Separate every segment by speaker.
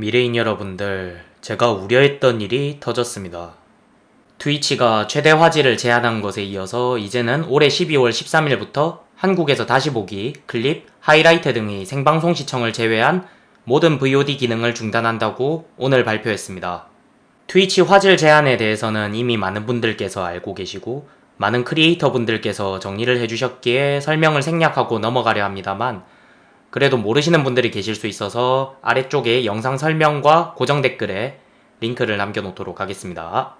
Speaker 1: 미래인 여러분들, 제가 우려했던 일이 터졌습니다. 트위치가 최대 화질을 제한한 것에 이어서 이제는 올해 12월 13일부터 한국에서 다시 보기, 클립, 하이라이트 등의 생방송 시청을 제외한 모든 VOD 기능을 중단한다고 오늘 발표했습니다. 트위치 화질 제한에 대해서는 이미 많은 분들께서 알고 계시고 많은 크리에이터 분들께서 정리를 해주셨기에 설명을 생략하고 넘어가려 합니다만 그래도 모르시는 분들이 계실 수 있어서 아래쪽에 영상 설명과 고정 댓글에 링크를 남겨놓도록 하겠습니다.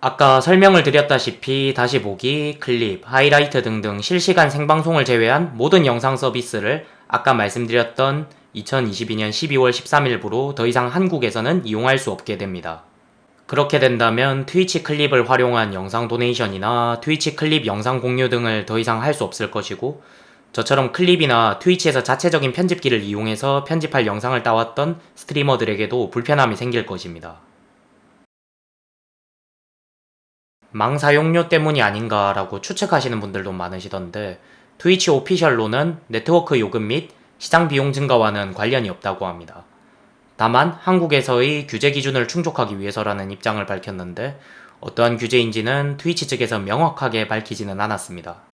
Speaker 1: 아까 설명을 드렸다시피 다시 보기, 클립, 하이라이트 등등 실시간 생방송을 제외한 모든 영상 서비스를 아까 말씀드렸던 2022년 12월 13일부로 더 이상 한국에서는 이용할 수 없게 됩니다. 그렇게 된다면 트위치 클립을 활용한 영상 도네이션이나 트위치 클립 영상 공유 등을 더 이상 할 수 없을 것이고 저처럼 클립이나 트위치에서 자체적인 편집기를 이용해서 편집할 영상을 따왔던 스트리머들에게도 불편함이 생길 것입니다. 망 사용료 때문이 아닌가라고 추측하시는 분들도 많으시던데 트위치 오피셜로는 네트워크 요금 및 시장 비용 증가와는 관련이 없다고 합니다. 다만 한국에서의 규제 기준을 충족하기 위해서라는 입장을 밝혔는데 어떠한 규제인지는 트위치 측에서 명확하게 밝히지는 않았습니다.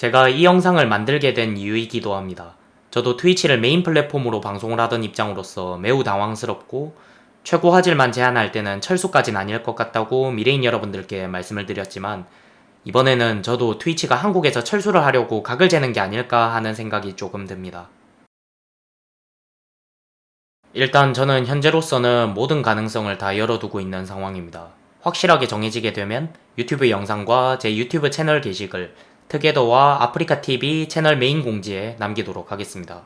Speaker 1: 제가 이 영상을 만들게 된 이유이기도 합니다. 저도 트위치를 메인 플랫폼으로 방송을 하던 입장으로서 매우 당황스럽고 최고 화질만 제한할 때는 철수까진 아닐 것 같다고 미래인 여러분들께 말씀을 드렸지만 이번에는 저도 트위치가 한국에서 철수를 하려고 각을 재는 게 아닐까 하는 생각이 조금 듭니다. 일단 저는 현재로서는 모든 가능성을 다 열어두고 있는 상황입니다. 확실하게 정해지게 되면 유튜브 영상과 제 유튜브 채널 게시글, 트게더와 아프리카 TV 채널 메인 공지에 남기도록 하겠습니다.